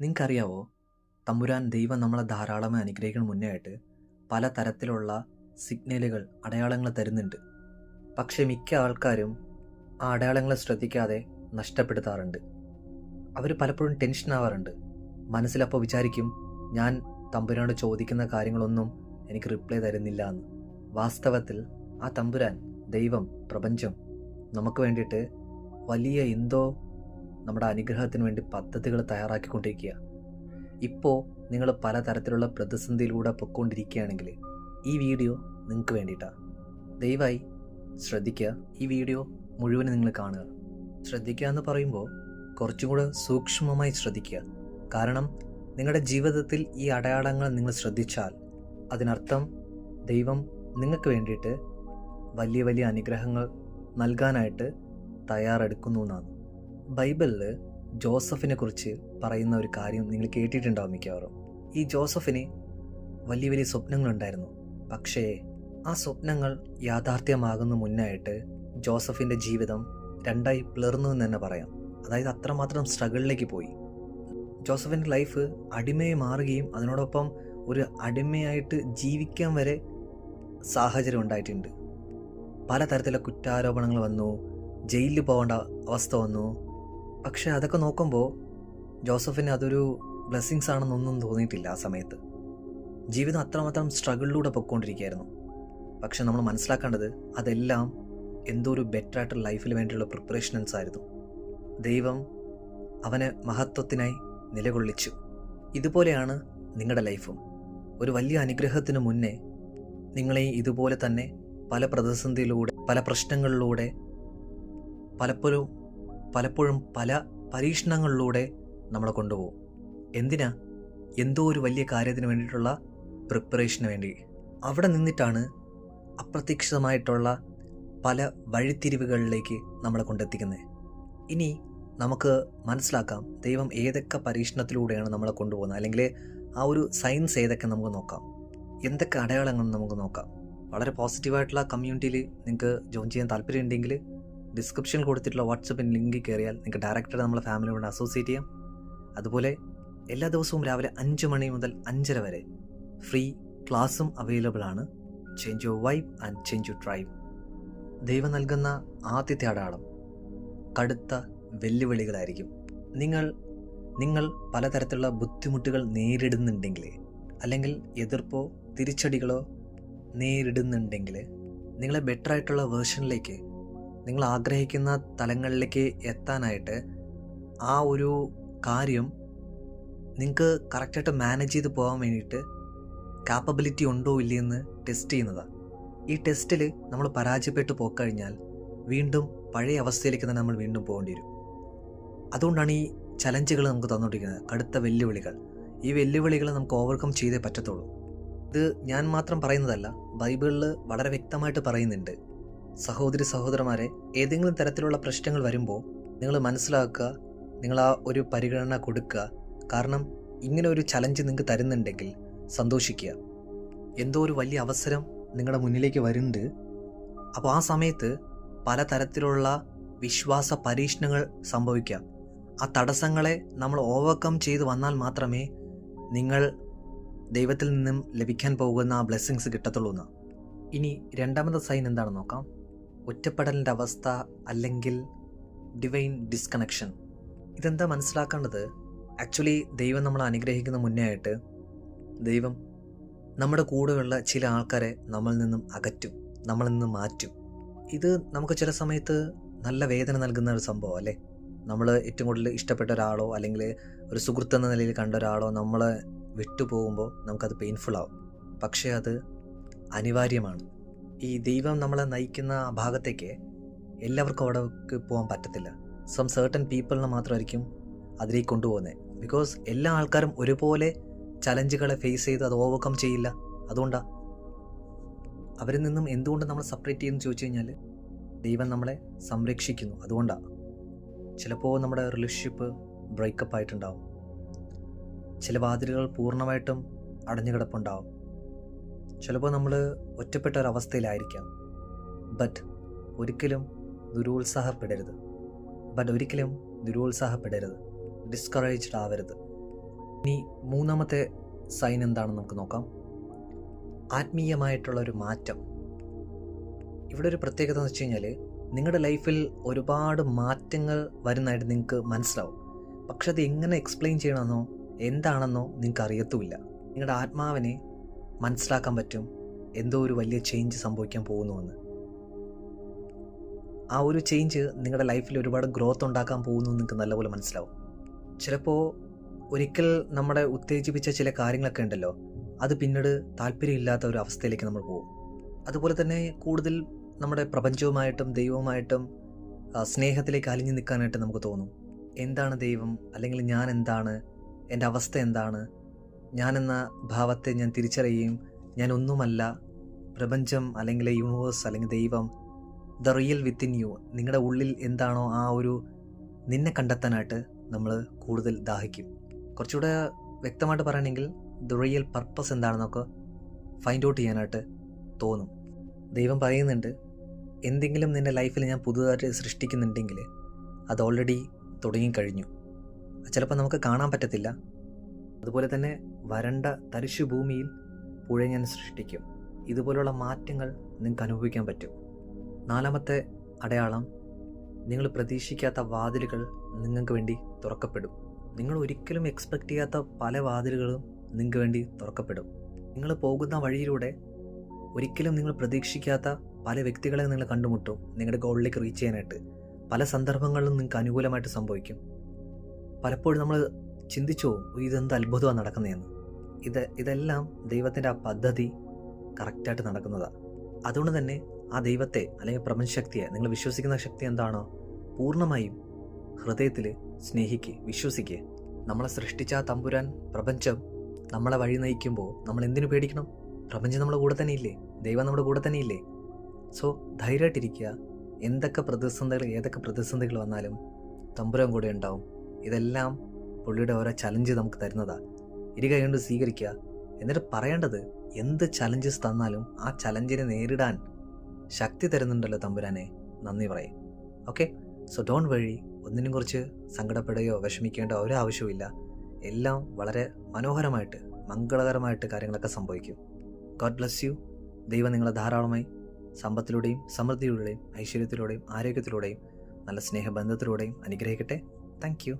നിങ്ങൾക്കറിയാവോ തമ്പുരാൻ ദൈവം നമ്മളെ ധാരാളമായി അനുഗ്രഹിക്കുന്ന മുന്നേ ആയിട്ട് പല തരത്തിലുള്ള സിഗ്നലുകൾ അടയാളങ്ങൾ തരുന്നുണ്ട്. പക്ഷേ മിക്ക ആൾക്കാരും ആ അടയാളങ്ങളെ ശ്രദ്ധിക്കാതെ നഷ്ടപ്പെടുത്താറുണ്ട്. അവർ പലപ്പോഴും ടെൻഷൻ ആവാറുണ്ട്. മനസ്സിലപ്പോൾ വിചാരിക്കും ഞാൻ തമ്പുരാനോട് ചോദിക്കുന്ന കാര്യങ്ങളൊന്നും എനിക്ക് റിപ്ലൈ തരുന്നില്ല എന്ന്. വാസ്തവത്തിൽ ആ തമ്പുരാൻ ദൈവം പ്രപഞ്ചം നമുക്ക് വേണ്ടിയിട്ട് വലിയ എന്തോ നമ്മുടെ അനുഗ്രഹത്തിന് വേണ്ടി പദ്ധതികൾ തയ്യാറാക്കിക്കൊണ്ടിരിക്കുക. ഇപ്പോൾ നിങ്ങൾ പലതരത്തിലുള്ള പ്രതിസന്ധിയിലൂടെ പൊയ്ക്കൊണ്ടിരിക്കുകയാണെങ്കിൽ ഈ വീഡിയോ നിങ്ങൾക്ക് വേണ്ടിയിട്ടാണ് ദയവായി ശ്രദ്ധിക്കുക. ഈ വീഡിയോ മുഴുവൻ നിങ്ങൾ കാണുക. ശ്രദ്ധിക്കുക എന്ന് പറയുമ്പോൾ കുറച്ചും കൂടെ സൂക്ഷ്മമായി ശ്രദ്ധിക്കുക. കാരണം നിങ്ങളുടെ ജീവിതത്തിൽ ഈ അടയാളങ്ങൾ നിങ്ങൾ ശ്രദ്ധിച്ചാൽ അതിനർത്ഥം ദൈവം നിങ്ങൾക്ക് വേണ്ടിയിട്ട് വലിയ വലിയ അനുഗ്രഹങ്ങൾ നൽകാനായിട്ട് തയ്യാറെടുക്കുന്നു എന്നാണ്. ബൈബിളിൽ ജോസഫിനെ കുറിച്ച് പറയുന്ന ഒരു കാര്യം നിങ്ങൾ കേട്ടിട്ടുണ്ടാവും മിക്കവാറും. ഈ ജോസഫിന് വലിയ വലിയ സ്വപ്നങ്ങളുണ്ടായിരുന്നു. പക്ഷേ ആ സ്വപ്നങ്ങൾ യാഥാർത്ഥ്യമാകുന്ന മുന്നായിട്ട് ജോസഫിന്റെ ജീവിതം രണ്ടായി പിളർന്നു എന്ന് തന്നെ പറയാം. അതായത് അത്രമാത്രം സ്ട്രഗിളിലേക്ക് പോയി. ജോസഫിന്റെ ലൈഫ് അടിമയെ മാറുകയും അതിനോടൊപ്പം ഒരു അടിമയായിട്ട് ജീവിക്കാൻ വരെ സാഹചര്യം ഉണ്ടായിട്ടുണ്ട്. പലതരത്തിലുള്ള കുറ്റാരോപണങ്ങൾ വന്നു. ജയിലിൽ പോകേണ്ട അവസ്ഥ വന്നു. പക്ഷെ അതൊക്കെ നോക്കുമ്പോൾ ജോസഫിന് അതൊരു ബ്ലെസ്സിങ്സ് ആണെന്നൊന്നും തോന്നിയിട്ടില്ല ആ സമയത്ത്. ജീവിതം അത്രമാത്രം സ്ട്രഗിളിലൂടെ പൊയ്ക്കൊണ്ടിരിക്കുകയായിരുന്നു. പക്ഷെ നമ്മൾ മനസ്സിലാക്കേണ്ടത് അതെല്ലാം എന്തോ ഒരു ബെറ്റർ ആയിട്ടുള്ള ലൈഫിൽ വേണ്ടിയുള്ള പ്രിപ്പറേഷൻസ് ആയിരുന്നു. ദൈവം അവനെ മഹത്വത്തിനായി നിലകൊള്ളിച്ചു. ഇതുപോലെയാണ് നിങ്ങളുടെ ലൈഫും ഒരു വലിയ അനുഗ്രഹത്തിന് മുന്നേ നിങ്ങളെ ഇതുപോലെ തന്നെ പല പ്രതിസന്ധിയിലൂടെ പല പ്രശ്നങ്ങളിലൂടെ പലപ്പോഴും പലപ്പോഴും പല പരീക്ഷണങ്ങളിലൂടെ നമ്മളെ കൊണ്ടുപോകും. എന്തിനാ? എന്തോ ഒരു വലിയ കാര്യത്തിന് വേണ്ടിയിട്ടുള്ള പ്രിപ്പറേഷന് വേണ്ടി. അവിടെ നിന്നിട്ടാണ് അപ്രതീക്ഷിതമായിട്ടുള്ള പല വഴിത്തിരിവുകളിലേക്ക് നമ്മളെ കൊണ്ടെത്തിക്കുന്നത്. ഇനി നമുക്ക് മനസ്സിലാക്കാം ദൈവം ഏതൊക്കെ പരീക്ഷണത്തിലൂടെയാണ് നമ്മളെ കൊണ്ടുപോകുന്നത്. അല്ലെങ്കിൽ ആ ഒരു സയൻസ് ഏതൊക്കെ നമുക്ക് നോക്കാം. എന്തൊക്കെ അടയാളങ്ങൾ നമുക്ക് നോക്കാം. വളരെ പോസിറ്റീവായിട്ടുള്ള കമ്മ്യൂണിറ്റിയിൽ നിങ്ങൾക്ക് ജോയിൻ ചെയ്യാൻ താല്പര്യമുണ്ടെങ്കിൽ ഡിസ്ക്രിപ്ഷനിൽ കൊടുത്തിട്ടുള്ള വാട്സപ്പിൽ ലിങ്കിൽ കയറിയാൽ നിങ്ങൾക്ക് ഡയറക്റ്റായിട്ട് നമ്മളെ ഫാമിലിയോട് അസോസിയേറ്റ് ചെയ്യാം. അതുപോലെ എല്ലാ ദിവസവും രാവിലെ അഞ്ച് മണി മുതൽ അഞ്ചര വരെ ഫ്രീ ക്ലാസ്സും അവൈലബിൾ ആണ്. Change your vibe and change you tribe ദൈവം നൽകുന്ന ആദ്യത്തെ അടയാളം കടുത്ത വെല്ലുവിളികളായിരിക്കും. നിങ്ങൾ നിങ്ങൾ പലതരത്തിലുള്ള ബുദ്ധിമുട്ടുകൾ നേരിടുന്നുണ്ടെങ്കിൽ അല്ലെങ്കിൽ എതിർപ്പോ തിരിച്ചടികളോ നേരിടുന്നുണ്ടെങ്കിൽ നിങ്ങളെ ബെറ്ററായിട്ടുള്ള വേർഷനിലേക്ക് നിങ്ങൾ ആഗ്രഹിക്കുന്ന തലങ്ങളിലേക്ക് എത്താനായിട്ട് ആ ഒരു കാര്യം നിങ്ങൾക്ക് കറക്റ്റായിട്ട് മാനേജ് ചെയ്ത് പോകാൻ വേണ്ടിയിട്ട് കാപ്പബിലിറ്റി ഉണ്ടോ ഇല്ലയെന്ന് ടെസ്റ്റ് ചെയ്യുന്നതാണ് ഈ ടെസ്റ്റിൽ നമ്മൾ പരാജയപ്പെട്ട് പോയിക്കഴിഞ്ഞാൽ വീണ്ടും പഴയ അവസ്ഥയിലേക്ക് തന്നെ നമ്മൾ വീണ്ടും പോകേണ്ടി വരും. അതുകൊണ്ടാണ് ഈ ചലഞ്ചുകൾ നമുക്ക് തന്നുകൊണ്ടിരിക്കുന്നത് കടുത്ത വെല്ലുവിളികൾ. ഈ വെല്ലുവിളികൾ നമുക്ക് ഓവർകം ചെയ്തേ പറ്റത്തുള്ളൂ. ഇത് ഞാൻ മാത്രം പറയുന്നതല്ല ബൈബിളിൽ വളരെ വ്യക്തമായിട്ട് പറയുന്നുണ്ട്. സഹോദരി സഹോദരന്മാരെ ഏതെങ്കിലും തരത്തിലുള്ള പ്രശ്നങ്ങൾ വരുമ്പോൾ നിങ്ങൾ മനസ്സിലാക്കുക നിങ്ങൾ ആ ഒരു പരിഗണന കൊടുക്കുക. കാരണം ഇങ്ങനെ ഒരു ചലഞ്ച് നിങ്ങൾക്ക് തരുന്നുണ്ടെങ്കിൽ സന്തോഷിക്കുക. എന്തോ ഒരു വലിയ അവസരം നിങ്ങളുടെ മുന്നിലേക്ക് വരുന്നുണ്ട്. അപ്പോൾ ആ സമയത്ത് പലതരത്തിലുള്ള വിശ്വാസ പരീക്ഷണങ്ങൾ സംഭവിക്കാം. ആ തടസ്സങ്ങളെ നമ്മൾ ഓവർകം ചെയ്ത് വന്നാൽ മാത്രമേ നിങ്ങൾ ദൈവത്തിൽ നിന്നും ലഭിക്കാൻ പോകുന്ന ആ ബ്ലെസ്സിങ്സ് കിട്ടത്തുള്ളൂ എന്ന് ഇനി രണ്ടാമത്തെ സൈൻ എന്താണെന്ന് നോക്കാം. ഒറ്റപ്പെടലിന്റെ അവസ്ഥ അല്ലെങ്കിൽ ഡിവൈൻ ഡിസ്കണക്ഷൻ ഇതെന്താ മനസ്സിലാക്കേണ്ടത്? ആക്ച്വലി ദൈവം നമ്മളെ അനുഗ്രഹിക്കുന്ന മുന്നേ ആയിട്ട് ദൈവം നമ്മുടെ കൂടെയുള്ള ചില ആൾക്കാരെ നമ്മളിൽ നിന്നും അകറ്റും നമ്മളിൽ നിന്നും മാറ്റും. ഇത് നമുക്ക് ചില സമയത്ത് നല്ല വേദന നൽകുന്ന ഒരു സംഭവം അല്ലേ? നമ്മൾ ഏറ്റവും കൂടുതൽ ഇഷ്ടപ്പെട്ട ഒരാളോ അല്ലെങ്കിൽ ഒരു സുഹൃത്ത് എന്ന നിലയിൽ കണ്ട ഒരാളോ നമ്മളെ വിട്ടുപോകുമ്പോൾ നമുക്കത് പെയിൻഫുൾ ആവും. പക്ഷേ അത് അനിവാര്യമാണ്. ഈ ദൈവം നമ്മളെ നയിക്കുന്ന ആ ഭാഗത്തേക്ക് എല്ലാവർക്കും അവിടേക്ക് പോകാൻ പറ്റത്തില്ല. സം സേർട്ടൻ പീപ്പിളിനെ മാത്രമായിരിക്കും അതിലേക്ക് കൊണ്ടുപോകുന്നത് ബിക്കോസ് എല്ലാ ആൾക്കാരും ഒരുപോലെ ചലഞ്ചുകളെ ഫേസ് ചെയ്ത് അത് ഓവർകം ചെയ്യില്ല. അതുകൊണ്ടാണ് അവരിൽ നിന്നും എന്തുകൊണ്ട് നമ്മൾ സെപ്പറേറ്റ് ചെയ്യുന്നു ചോദിച്ചു കഴിഞ്ഞാൽ ദൈവം നമ്മളെ സംരക്ഷിക്കുന്നു. അതുകൊണ്ടാണ് ചിലപ്പോൾ നമ്മുടെ റിലേഷൻഷിപ്പ് ബ്രേക്കപ്പ് ആയിട്ടുണ്ടാവും. ചില വാതിലുകൾ പൂർണമായിട്ടും അടഞ്ഞു കിടപ്പുണ്ടാവും ചിലപ്പോൾ നമ്മൾ ഒറ്റപ്പെട്ട ഒരവസ്ഥയിലായിരിക്കാം ബട്ട് ഒരിക്കലും ദുരോത്സാഹപ്പെടരുത്. ബട്ട് ഒരിക്കലും ദുരോത്സാഹപ്പെടരുത്. ഡിസ്കറേജ്ഡ് ആവരുത്. ഇനി മൂന്നാമത്തെ സൈൻ എന്താണെന്ന് നമുക്ക് നോക്കാം. ആത്മീയമായിട്ടുള്ള ഒരു മാറ്റം. ഇവിടെ ഒരു പ്രത്യേകത എന്ന് വെച്ച് കഴിഞ്ഞാൽ നിങ്ങളുടെ ലൈഫിൽ ഒരുപാട് മാറ്റങ്ങൾ വരുന്നതായിട്ട് നിങ്ങൾക്ക് മനസ്സിലാവും. പക്ഷെ അത് എങ്ങനെ എക്സ്പ്ലെയിൻ ചെയ്യണമെന്നോ എന്താണെന്നോ നിങ്ങൾക്ക് അറിയത്തുമില്ല നിങ്ങളുടെ ആത്മാവിനെ മനസ്സിലാക്കാൻ പറ്റും എന്തോ ഒരു വലിയ ചേഞ്ച് സംഭവിക്കാൻ പോകുന്നുവെന്ന്. ആ ഒരു ചേഞ്ച് നിങ്ങളുടെ ലൈഫിൽ ഒരുപാട് ഗ്രോത്ത് ഉണ്ടാക്കാൻ പോകുന്നു നിങ്ങൾക്ക് നല്ലപോലെ മനസ്സിലാവും. ചിലപ്പോൾ ഒരിക്കൽ നമ്മളെ ഉത്തേജിപ്പിച്ച ചില കാര്യങ്ങളൊക്കെ ഉണ്ടല്ലോ അത് പിന്നീട് താല്പര്യമില്ലാത്ത ഒരു അവസ്ഥയിലേക്ക് നമ്മൾ പോകും. അതുപോലെ തന്നെ കൂടുതൽ നമ്മുടെ പ്രപഞ്ചവുമായിട്ടും ദൈവവുമായിട്ടും സ്നേഹത്തിലേക്ക് അലിഞ്ഞു നിൽക്കാനായിട്ട് നമുക്ക് തോന്നും. എന്താണ് ദൈവം? അല്ലെങ്കിൽ ഞാൻ എന്താണ്? എന്റെ അവസ്ഥ എന്താണ്? ഞാനെന്ന ഭാവത്തെ ഞാൻ തിരിച്ചറിയുകയും ഞാൻ ഒന്നുമല്ല പ്രപഞ്ചം അല്ലെങ്കിൽ യൂണിവേഴ്സ് അല്ലെങ്കിൽ ദൈവം. ദ റിയൽ വിത്തിൻ യു നിങ്ങളുടെ ഉള്ളിൽ എന്താണോ ആ ഒരു നിന്നെ കണ്ടെത്താനായിട്ട് നമ്മൾ കൂടുതൽ ദാഹിക്കും. കുറച്ചുകൂടെ വ്യക്തമായിട്ട് പറയുകയാണെങ്കിൽ ദ റിയൽ പർപ്പസ് എന്താണെന്നൊക്കെ ഫൈൻഡ് ഔട്ട് ചെയ്യാനായിട്ട് തോന്നും. ദൈവം പറയുന്നുണ്ട് എന്തെങ്കിലും നിന്റെ ലൈഫിൽ ഞാൻ പുതുതായിട്ട് സൃഷ്ടിക്കുന്നുണ്ടെങ്കിൽ അത് ഓൾറെഡി തുടങ്ങിക്കഴിഞ്ഞു. ചിലപ്പോൾ നമുക്ക് കാണാൻ പറ്റത്തില്ല. അതുപോലെ തന്നെ വരണ്ട തരിശു ഭൂമിയിൽ പുഴ ഞാൻ സൃഷ്ടിക്കും. ഇതുപോലുള്ള മാറ്റങ്ങൾ നിങ്ങൾക്ക് അനുഭവിക്കാൻ പറ്റും. നാലാമത്തെ അടയാളം നിങ്ങൾ പ്രതീക്ഷിക്കാത്ത വാതിലുകൾ നിങ്ങൾക്ക് വേണ്ടി തുറക്കപ്പെടും. നിങ്ങൾ ഒരിക്കലും എക്സ്പെക്റ്റ് ചെയ്യാത്ത പല വാതിലുകളും നിങ്ങൾക്ക് വേണ്ടി തുറക്കപ്പെടും. നിങ്ങൾ പോകുന്ന വഴിയിലൂടെ ഒരിക്കലും നിങ്ങൾ പ്രതീക്ഷിക്കാത്ത പല വ്യക്തികളെ നിങ്ങൾ കണ്ടുമുട്ടും നിങ്ങളുടെ ഗോളിലേക്ക് റീച്ച് ചെയ്യാനായിട്ട്. പല സന്ദർഭങ്ങളിലും നിങ്ങൾക്ക് അനുകൂലമായിട്ട് സംഭവിക്കും. പലപ്പോഴും നമ്മൾ ചിന്തിച്ചു ഇതെന്ത് അത്ഭുതമാണ് നടക്കുന്നതെന്ന്? ഇത് ഇതെല്ലാം ദൈവത്തിന്റെ ആ പദ്ധതി കറക്റ്റായിട്ട് നടക്കുന്നതാണ് അതുകൊണ്ട് തന്നെ ആ ദൈവത്തെ അല്ലെങ്കിൽ പ്രപഞ്ചശക്തിയെ നിങ്ങൾ വിശ്വസിക്കുന്ന ശക്തി എന്താണോ പൂർണമായും ഹൃദയത്തിൽ സ്നേഹിക്കുക വിശ്വസിക്കുക നമ്മളെ സൃഷ്ടിച്ച തമ്പുരാൻ പ്രപഞ്ചം നമ്മളെ വഴി നയിക്കുമ്പോൾ നമ്മൾ എന്തിനു പേടിക്കണം? പ്രപഞ്ചം നമ്മുടെ കൂടെ തന്നെ ഇല്ലേ? ദൈവം നമ്മുടെ കൂടെ തന്നെ ഇല്ലേ? സോ ധൈര്യമായിട്ടിരിക്കുക. എന്തൊക്കെ പ്രതിസന്ധികൾ ഏതൊക്കെ പ്രതിസന്ധികൾ വന്നാലും തമ്പുരാൻ കൂടെ ഉണ്ടാവും. ഇതെല്ലാം പുള്ളിയുടെ ഓരോ ചലഞ്ച് നമുക്ക് തരുന്നതാ. ഇരു കൈ കൊണ്ട് സ്വീകരിക്കുക. എന്നിട്ട് പറയേണ്ടത് എന്ത് ചലഞ്ചസ് തന്നാലും ആ ചലഞ്ചിനെ നേരിടാൻ ശക്തി തരുന്നുണ്ടല്ലോ തമ്പുരാനെ. നന്ദി പറയും. ഓക്കെ സോ ഡോണ്ട് വഴി ഒന്നിനും കുറിച്ച് സങ്കടപ്പെടുകയോ വിഷമിക്കേണ്ട ഒരു ആവശ്യവുമില്ല. എല്ലാം വളരെ മനോഹരമായിട്ട് മംഗളകരമായിട്ട് കാര്യങ്ങളൊക്കെ സംഭവിക്കും. ഗോഡ് ബ്ലസ് യു ദൈവം നിങ്ങളെ ധാരാളമായി സമ്പത്തിലൂടെയും സമൃദ്ധിയിലൂടെയും ഐശ്വര്യത്തിലൂടെയും ആരോഗ്യത്തിലൂടെയും നല്ല സ്നേഹബന്ധത്തിലൂടെയും അനുഗ്രഹിക്കട്ടെ. താങ്ക്